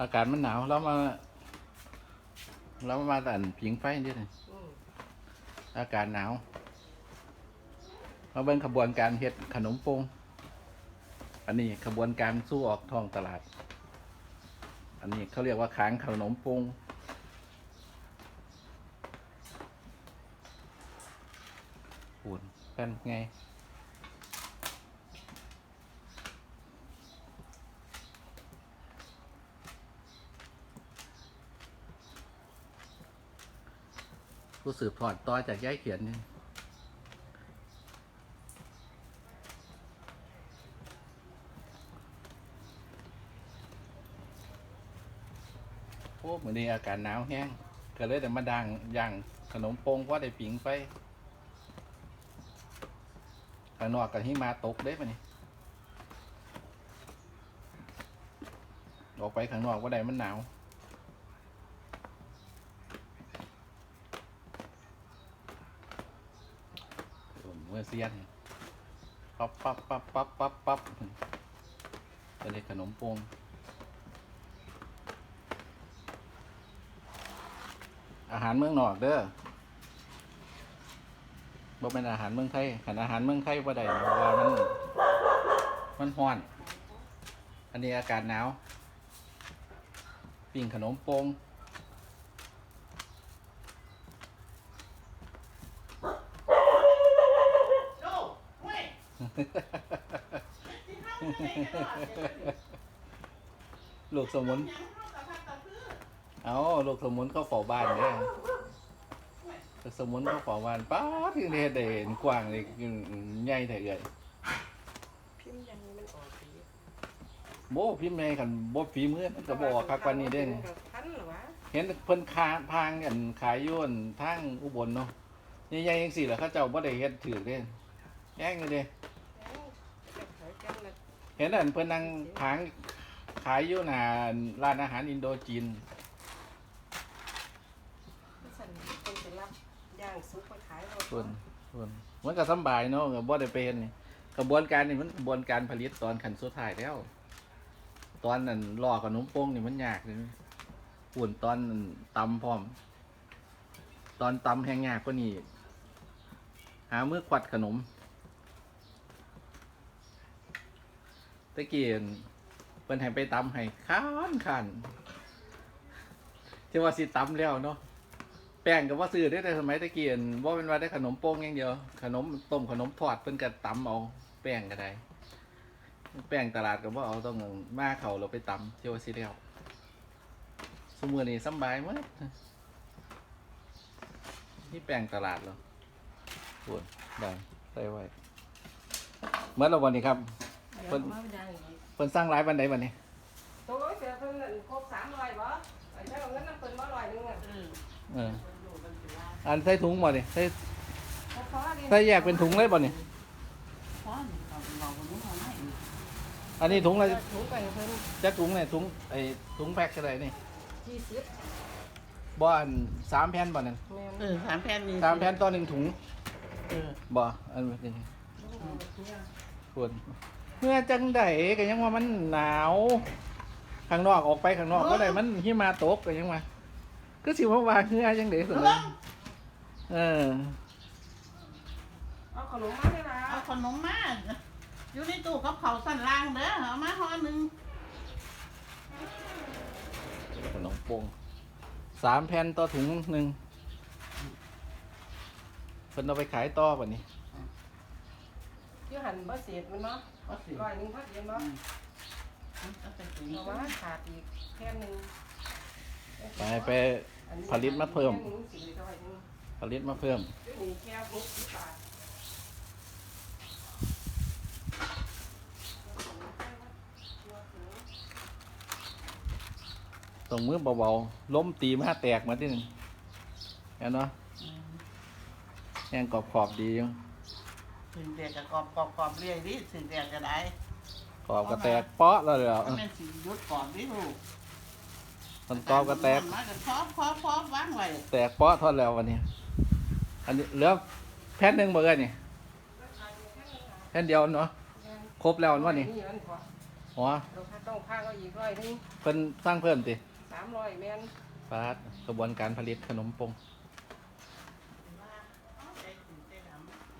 อากาศมันหนาวแล้วมาแล้วมาแต่อันผิงไฟนิดหนึงอากาศหนาวมาเบิ่งขบวนการเฮ็ดขนมปงอันนี้ขบวนการสู้ออกท้องตลาด อันนี้เขาเรียกว่าขางขนมปงปูนเป็นไง ผู้สืบทอดต่อจากย้ายเขียนนี่โอ้เหมือนนี้อากาศหนาวแห้งก็เลยแต่มาดังย่างขนมปงเพราได้ปิงไปข้างนอกกับหิมาตกเด้ปะนี่ออกไปข้างนอกว่าใดมันหนาว เมื่อเซียนปั๊บปั๊บปั๊บปั๊บปั๊บปั๊บเป็นขนมปงอาหารเมืองนอกเด้อบ่เป็นอาหารเมืองไทยขันอาหารเมืองไทยบ่ได้เพราะว่ามัน มันร้อน อันนี้อากาศหนาว ปิ้งขนมปง โน่เว้ยที่ห้ามไม่ได้ต ลอดเลยลูกสมุนยังเข้ากับพักกับพืชเอาลูกสมุนเข้าเฝ้าบ้านเนี่ยลูกสมุนเข้าเฝ้าบ้านป้าดที่เฮ็ดได้เห็นกว้างเลยใหญ่แต่เอื่อยพิมพ์ยังมันออกสีโบพิมพ์ในกันโบฝีมือมันก็บออกคักกว่านี้เด้งทันเหรอวะเห็นเพิ่นคาพางกันขายอยนทางอุบลเนาะใหญ่ๆจังซี่แหละเขาเจ้าบ่ได้เฮ็ดถือเด้แย่งเลยเด้ จะขายกันละ เห็นอันเพิ่นนั่งพางขายอยู่หน้าร้านอาหารอินโดจีน สั่นคนไปรับย่างซุปไปขายเราส่วนส่วนมันก็สำบายเนาะก็บ่ได้เป็นนี่กระบวนการนี่มันกระบวนการผลิตตอนขั้นสุดท้ายแล้ว ตอนนั้นลอกขนมโป้งนี่มันยากเลยปุ่นตอนนั้นตำพร้อม ตอนตำแห้งยากกว่านี้หามือควัดขนม ตะเกียนเพิ่นให้ไปตำให้ข้านข้านที่ว่าสิตำแล้วเนาะแป้งกับว่าซื้อได้แต่สมัยตะเกียนว่าเป็นว่าได้ขนมโป้งอย่างเดียว ขนมต้มขนมทอดเป็นกระตำเอา แป้งก็ได้แป้งตลาดก็บ่เอาต้องมาเขาเราไปตำเที่ยวาสิแล้วสมือนี้สบายมั้ยนี่แป้งตลาดเหรอปวดได้ใส่ไว้เมื่อเราวันนี้ครับ เพิ่นมาย่างอีกเพิ่นสร้างร้ายบันไดบันนี้ตัวเสียเพิ่นนั่นครบสามร้อยบ่ไอ้เจ้าเงินน้ำเพิ่นมาร้อยหนึงอะเอออันใส่ถุงบ่นี่ใส่ครบพอดีใส่แยกเป็นถุงเลยบ่นี่อันนี้ถุงอะไรถุงไปเพิ่นจักถุงเนี่ยถุงไอ้ถุงแพ็คก็ได้นี่ยี่สิบบ่อันสามแผ่นบ่นั่นแม่นเออสามแผ่นนี่สามแผ่นต่อหนึ่งถุงเออบ่อันนี้ควร เมื่อจังไดก็ยังว่ามันหนาว ข้างนอกออกไปข้างนอกก็ได้มันหิมะตกก็ยังว่าก็สิว่าว่าเฮือจังได๋ซั่นน่ะเออเอาขนมมาได้ละเอาขนมมาอยู่ในตู้กับเขาวสั่นล่างเด้อเอามาห่อหนึ่งขนมโปงสามแผ่นต่อถุงหนึ่งเพิ่นเอาไปขายต่อบัดนี้อ ยู่หันบ่เศษมันเนาะเอาสิร้อยหนึงพักเดียวเนาะเอาไปถุงเอามาขาดอีกแค่หนึงไปไปผลิตมาเพิ่มแค่หนึ่งสี่ร้อยหนึ่งผลิตมาเพิ่มอยู่นี่แค่หกสิบบาทตรงมือเบาๆ ล้มตีมาแตกมาที่หนึ่งเห็นเนาะแห้งกรอบขอบๆดีอยู่ ถึงเดียกกับกรอบกรอบกรอบเรียดิถึงเดียกก็ได้ขอบก็แตกเปาะแล้วเดี๋ยวก็แม่นสิยุดกรอบดิลูกมันกรอบก็แตกมาก็พร้อมพร้อมพร้อมวางไว้แตกเปาะทอดแล้ววันนี้ อันนี้เหลือแผ่นหนึ่งบ่เอ้ยนี่แผ่นเดียวเนาะครบแล้วอันว่านี่นี่มันกว่าโอ๋อเราต้องพาเขาอีกร้อยหนึงเพิ่นสร้างเพิ่มติสามร้อยแม่นปาดกระบวนการผลิตขนมปงแ